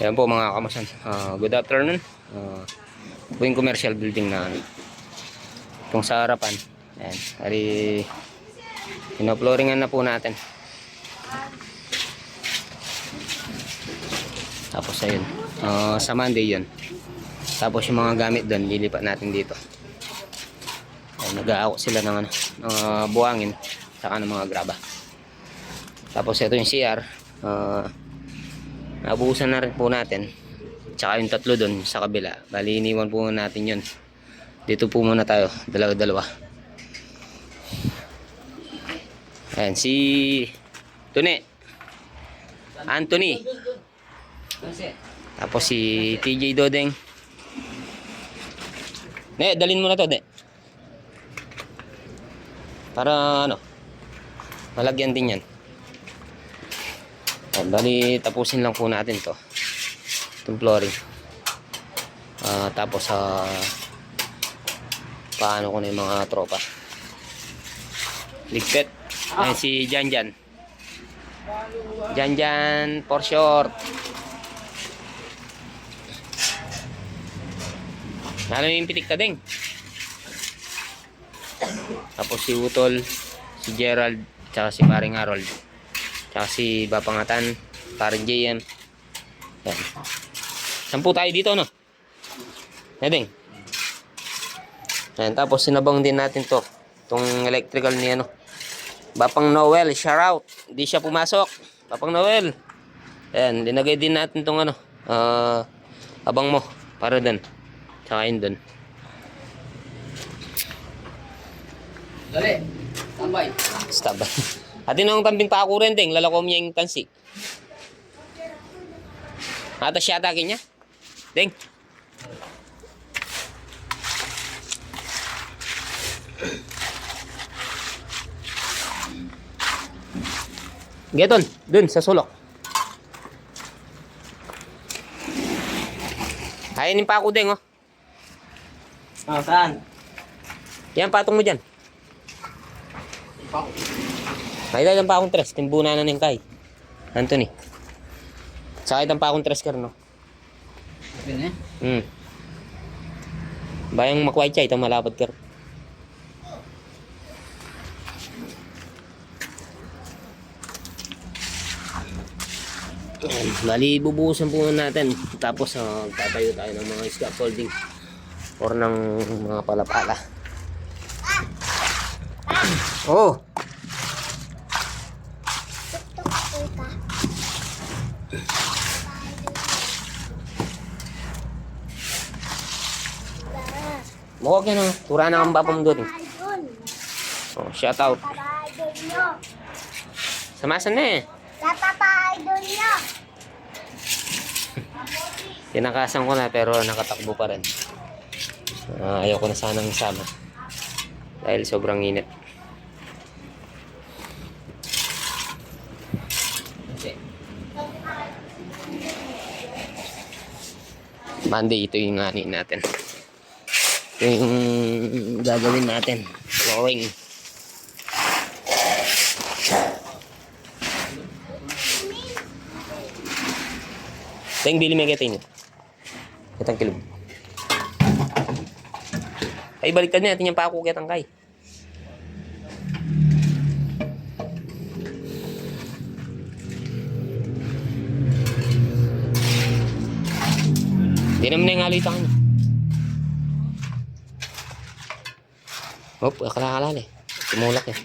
Ayan po mga kamasan. Ah, good afternoon. Uh, po yung commercial building na itong sa harapan. Ayan. Hari, pinoploringan na po natin. Tapos ayun. ah, sa Monday yun. Tapos yung mga gamit doon, lilipat natin dito. Ayan, nag-aawak sila ng, ano, ah, buhangin saka ng mga graba. Tapos ito yung CR. ah Nabuhusan na rin po natin. Tsaka yung tatlo doon sa kabila. Bali, iniwan po natin yun. Dito po muna tayo. Dalawa-dalawa. Ayan, si Tune. Anthony. Tapos si TJ Dodeng. Ne, dalin mo na to, de. Para ano, malagyan din yan. Ayan, bali, tapusin lang po natin to. Itong flooring. Ah, tapos sa paano ko na yung mga tropa. Ligpit. Ayan si Jan Jan. Jan Jan for short. Ano yung pitik ka ding? Tapos si Utol, si Gerald, tsaka si Paring Harold. Tsaka si Bapangatan, Paring JM. Yan. Sampu tayo dito, no? Nedeng. Yan, tapos sinabang din natin to. Itong electrical ni ano. Bapang Noel, shout out. Hindi siya pumasok. Bapang Noel. Yan, linagay din natin tong ano. ah, abang mo. Para dun. Tsaka yun dun. Dali. Tambay. Stop. Atin ang kambing pa ako rin ding. Lalakom niya yung tansi. Ata siya atakin niya. Ding. Geton, dun sa sulok. Kainin pa ako ding, oh. Ah, saan? Yan, patong mo dyan. May dalang pa akong tres. Timbuna na ng kay. Anthony. Sa itang pa akong tres kar, no? Okay na. Hmm. Bayang makway chay, itang malapad kar. Ayan, Bali, bubuhusan po natin. Tapos, uh, tatayo tayo ng mga scaffolding or ng mga palapala. Oh! Mukha ka na. Tura na ang bapam doon. Oh, shout out. Samasan na eh. Sa papa idol nyo. Tinakasan ko na pero nakatakbo pa rin. Ah, ayaw ko na sanang isama. Dahil sobrang init. Monday, ito yung ngani natin. Ito yung gagawin natin. Flooring. Teng, bili may gating. Kitang kilog. Ay, baliktad na natin yung pako kitang kay. Hindi naman na yung halitan kanya. Hop, akala-akala eh. Tumulak eh.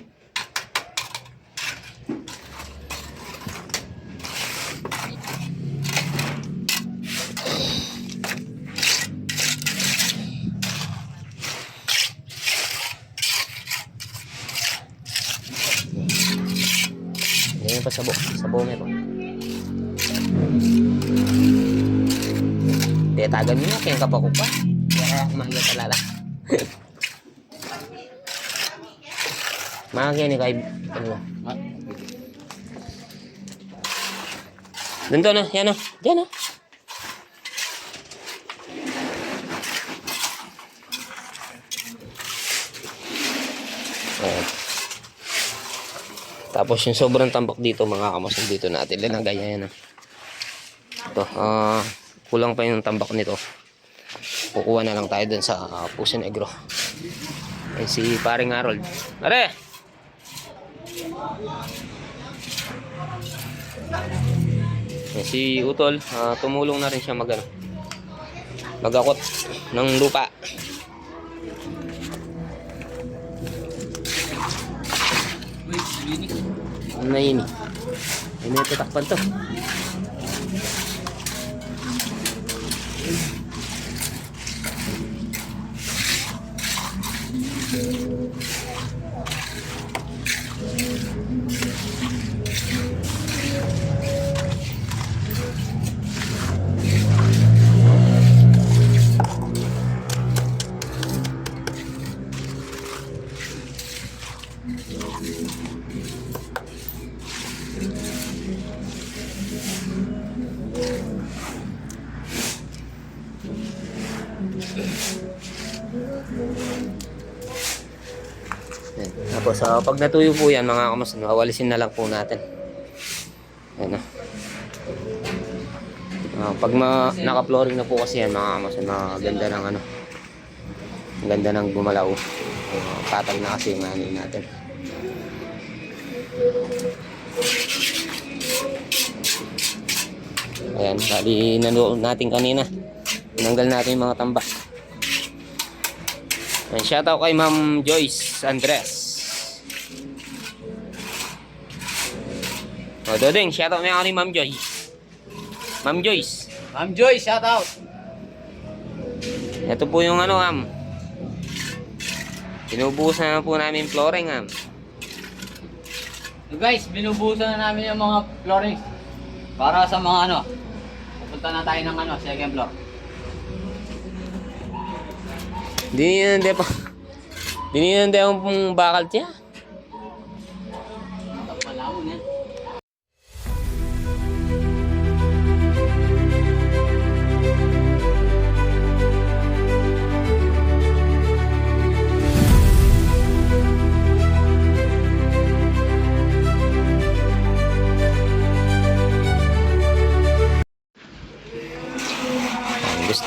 Ngayon pa sabo. Sabo mo ito. Tetagan mo na, kaya kapako pa. Kaya kumahiya talala. Mga ni kay... Ano? Ma- Doon to na, yan o. Diyan o. Ayan. Tapos yung sobrang tambak dito, mga kamasog dito natin. Lalagay yan. Ito, ah, kulang pa yung tambak nito. Kukuha na lang tayo dun sa uh, Puso Negro. Ay, si paring Harold. Pare! Ay, si Utol, ah, tumulong na rin siya mag, magakot ng lupa. Ano na yun eh? Ay, may tatakpan to. Yan. Tapos ah, pag natuyo po yan mga kamas, wawalisin na lang po natin. Yan o. Ah, pag ma naka-flooring na po kasi yan mga kamas, maganda ng ano. Ang ganda ng gumalaw. Uh, patag na kasi yung ano natin. Ayan, bali nanood natin kanina. Tinanggal natin yung mga tambak. Ayan, shoutout kay Ma'am Joyce Andres. O, Dodeng, shoutout mo ako ni Ma'am Joyce. Ma'am Joyce, Ma'am Joy, shout out. ito po yung ano, ma'am. Pinubuhusan na po namin flooring, ma'am. So guys, binubusan na namin yung mga flooring. Para sa mga ano, pupunta na tayo ng ano, second floor. Nyo hindi pa. Hindi akong pong bakal siya.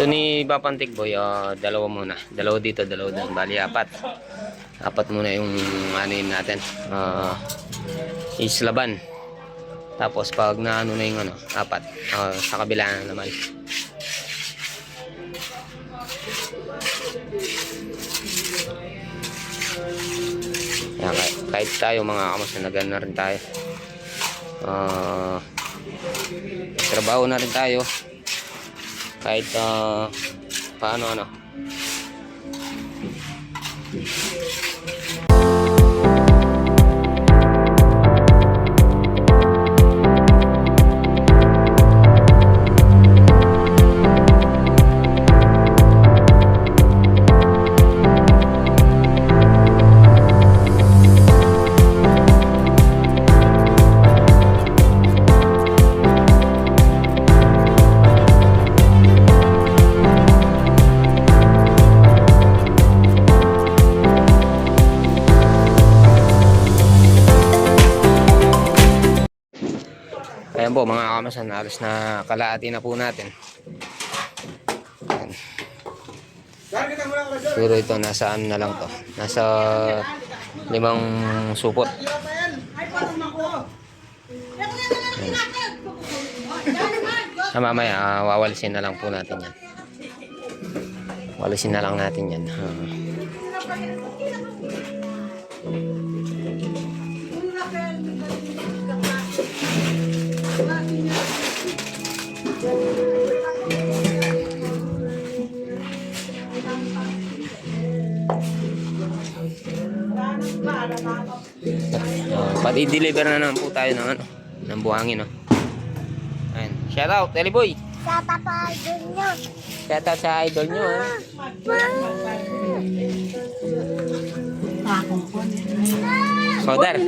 Ni Bapantik Boy, ah, dalawa muna. Dalawa dito, dalawa doon. Bali, apat. Apat muna yung anin natin. Ah, islaban. Tapos pag naano na yung ano, apat. ah, sa kabila na naman. Yan, kahit, kahit tayo mga kamos na na rin tayo. Ah, trabaho na rin tayo kahit ah, paano ano Ayan po mga kamasan, halos na kalahati na po natin. Ayan. Siguro ito nasa ano na lang to. Nasa limang supot. Sa mamaya, ah, wawalisin na lang po natin yan. Walisin na lang natin yan. Ah. Pati deliver na naman po tayo ng ano, ng buhangin, no. Ayan. Shout out, Teleboy. Sa papa idol nyo. Shout out sa idol nyo, ha.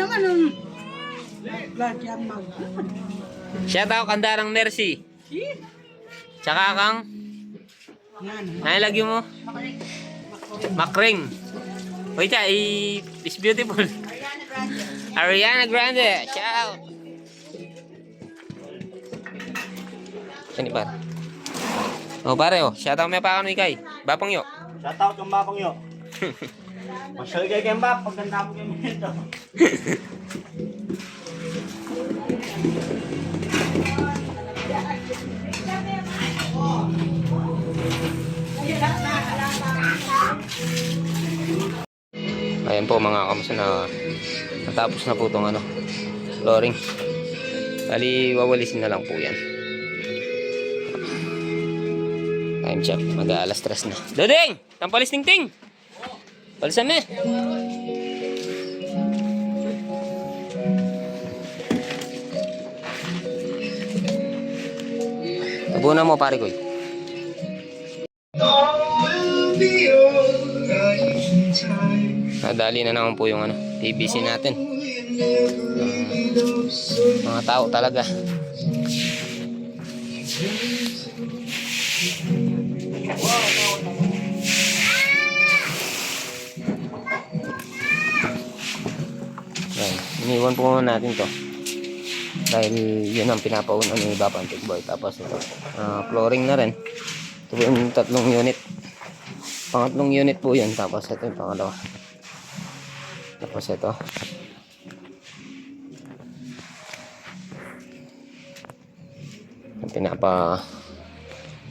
Yung lagyan mag. Shout out kandarang Mercy. Tsaka kang Nalagyan mo? Makring. Wait, ah, i is beautiful. Ariana Grande. Shout out. Sini par. Oh pare oh, shout out may pa ano ikay. Bapang yo. Shoutout kang Bapang yo. Masyal kay Kembap, pagkanda mo kay Mento. Ayan po mga kamusta na natapos na po itong ano, flooring. Bali, wawalisin na lang po yan. Time check, mag-aalas stress na. Dodeng! Tampalis ting ting! Palisan na. Tabunan mo pare ko eh. Nadali na naman po yung ano, PVC natin. Mga tao talaga. Yan, iniwan po muna natin to. Dahil yun ang pinapauna ni Papa Antic Boy. Tapos ito, ah, flooring na rin. Ito yung tatlong unit. Pangatlong unit po yun. Tapos ito yung pangalawa. Tapos ito. Pinapa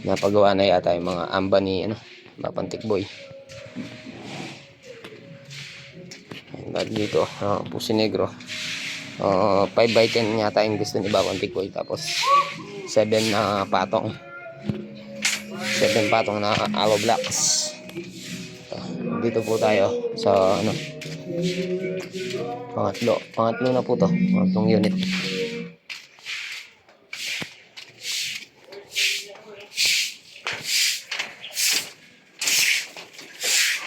napagawa na yata yung mga amba ni ano, Bapantik Boy. Bali dito, uh, Pusi Negro. Uh, 5 by 10 yata yung gusto ni Bapantik Boy. Tapos 7 na patong. 7 patong na aloe blocks. Dito po tayo sa ano pangatlo pangatlo na po to pangatlong unit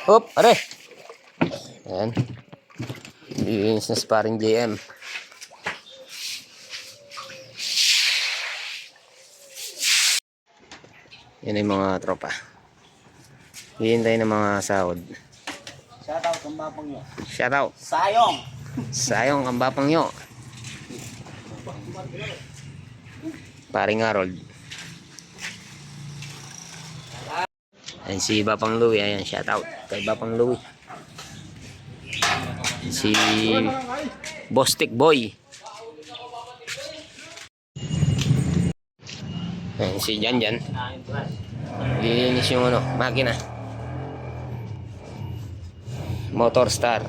Hop, are. Ayan. Linis na sparring JM. Yan yung mga tropa. Hihintay ng mga sahod. Shoutout kang Bapang yo. Shout out. Sayong! Sayong ang bapang nyo. Paring Harold. Ayan si Bapang Louie. Ayan, shout out kay Bapang Louie. Si Bostik Boy. Ayan si Jan Jan. Lilinis yung ano, makina. Motor Star.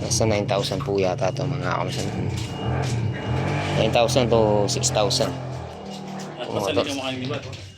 Nasa 9,000 po yata ito mga kamsan. 9,000 to 6,000. Kung motor. mga libat.